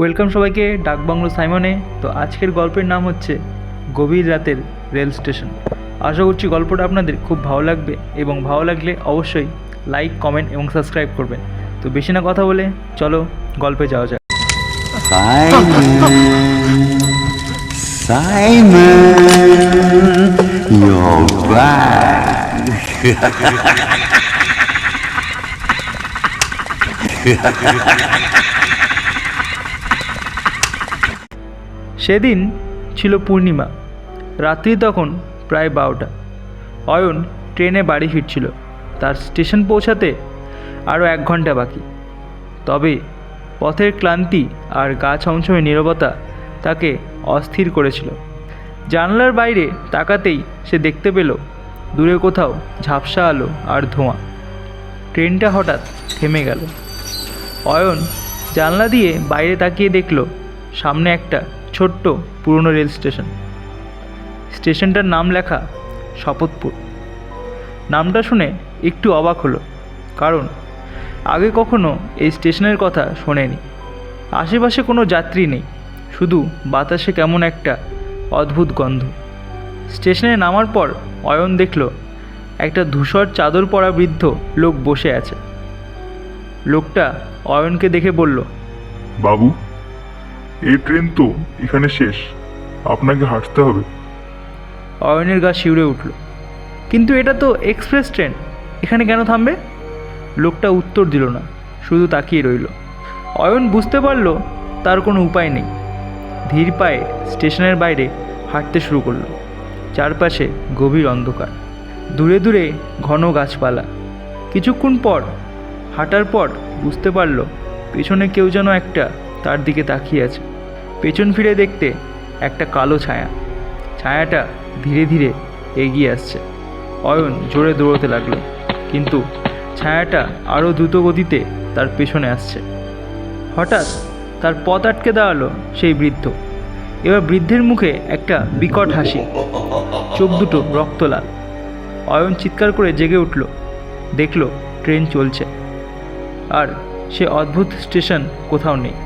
Welcome সবাইকে ডাকবাংলো সাইমনে। তো আজকের গল্পের নাম হচ্ছে গভীর রাতের রেল স্টেশন। আশা করছি গল্পটা আপনাদের খুব ভালো লাগবে এবং ভালো লাগলে অবশ্যই লাইক কমেন্ট এবং সাবস্ক্রাইব করবেন। তো বেশি না কথা বলে চলো গল্পে যাওয়া যাক। Simon, Simon, you're back. সেদিন ছিল পূর্ণিমা, রাত্রি তখন প্রায় বারোটা। অয়ন ট্রেনে বাড়ি ফিরছিল। তার স্টেশন পৌঁছাতে আরও এক ঘণ্টা বাকি। তবে পথের ক্লান্তি আর গা ছমছমে নীরবতা তাকে অস্থির করেছিল। জানলার বাইরে তাকাতেই সে দেখতে পেল, দূরে কোথাও ঝাপসা আলো আর ধোঁয়া। ট্রেনটা হঠাৎ থেমে গেল। অয়ন জানলা দিয়ে বাইরে তাকিয়ে দেখল, সামনে একটা ছোট্ট পুরনো রেল স্টেশন। স্টেশনটার নাম লেখা শপথপুর। নামটা শুনে একটু অবাক হলো, কারণ আগে কখনো এই স্টেশনের কথা শোনেনি। আশেপাশে কোনো যাত্রী নেই, শুধু বাতাসে কেমন একটা অদ্ভুত গন্ধ। স্টেশনে নামার পর অয়ন দেখল, একটা ধূসর চাদর পরা বৃদ্ধ লোক বসে আছে। লোকটা অয়নকে দেখে বলল, বাবু এই ট্রেন তো এখানে শেষ। আপনাকে হাঁটতে হবে। অয়নের গা শিউরে উঠল। কিন্তু এটা তো এক্সপ্রেস ট্রেন। এখানে কেন থামবে? লোকটা উত্তর দিল না, শুধু তাকিয়ে রইল। অয়ন বুঝতে পারল তার কোনো উপায় নেই। ধীর পায়ে স্টেশনের বাইরে হাঁটতে শুরু করল। চারপাশে গভীর অন্ধকার। দূরে দূরে ঘন গাছপালা। কিছুক্ষণ পর, হাঁটার পর বুঝতে পারল পেছনে কেউ যেন একটা তার দিকে তাকিয়ে আছে। পেছন ফিরে দেখতে একটা কালো ছায়া। ছায়াটা ধীরে ধীরে এগিয়ে আসছে। অয়ন জোরে দৌড়তে লাগল, কিন্তু ছায়াটা আরও দ্রুত গতিতে তার পেছনে আসছে। হঠাৎ তার পথ আটকে দাঁড়াল সেই বৃদ্ধ। এবার বৃদ্ধের মুখে একটা বিকট হাসি। চোখ দুটো রক্তলাল অয়ন চিৎকার করে জেগে উঠল। দেখল, ট্রেন চলছে। আর সে অদ্ভুত স্টেশন কোথাও নেই।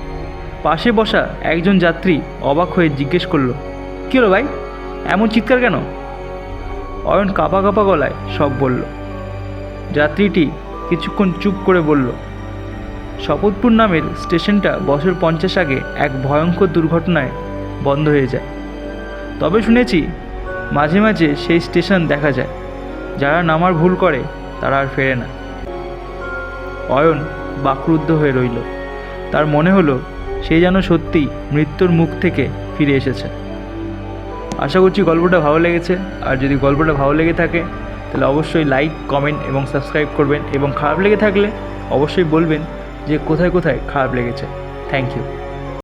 পাশে বসা একজন যাত্রী অবাক হয়ে জিজ্ঞেস করল, কী হলো ভাই? এমন চিৎকার কেন? অয়ন কাঁপা কাঁপা গলায় সব বলল। যাত্রীটি কিছুক্ষণ চুপ করে বলল, শপথপুর নামের স্টেশনটা বছর পঞ্চাশ আগে এক ভয়ঙ্কর দুর্ঘটনায় বন্ধ হয়ে যায়। তবে শুনেছি মাঝে মাঝে সেই স্টেশন দেখা যায়। যারা নামার ভুল করে, তারা আর ফেরে না। অয়ন বাকরুদ্ধ হয়ে রইল। তার মনে হলো সে যেন সত্যিই মৃত্যুর মুখ থেকে ফিরে এসেছে। আশা করছি গল্পটা ভালো লেগেছে। আর যদি গল্পটা ভালো লেগে থাকে, তাহলে অবশ্যই লাইক কমেন্ট এবং সাবস্ক্রাইব করবেন। এবং খারাপ লেগে থাকলে অবশ্যই বলবেন যে কোথায় কোথায় খারাপ লেগেছে। Thank you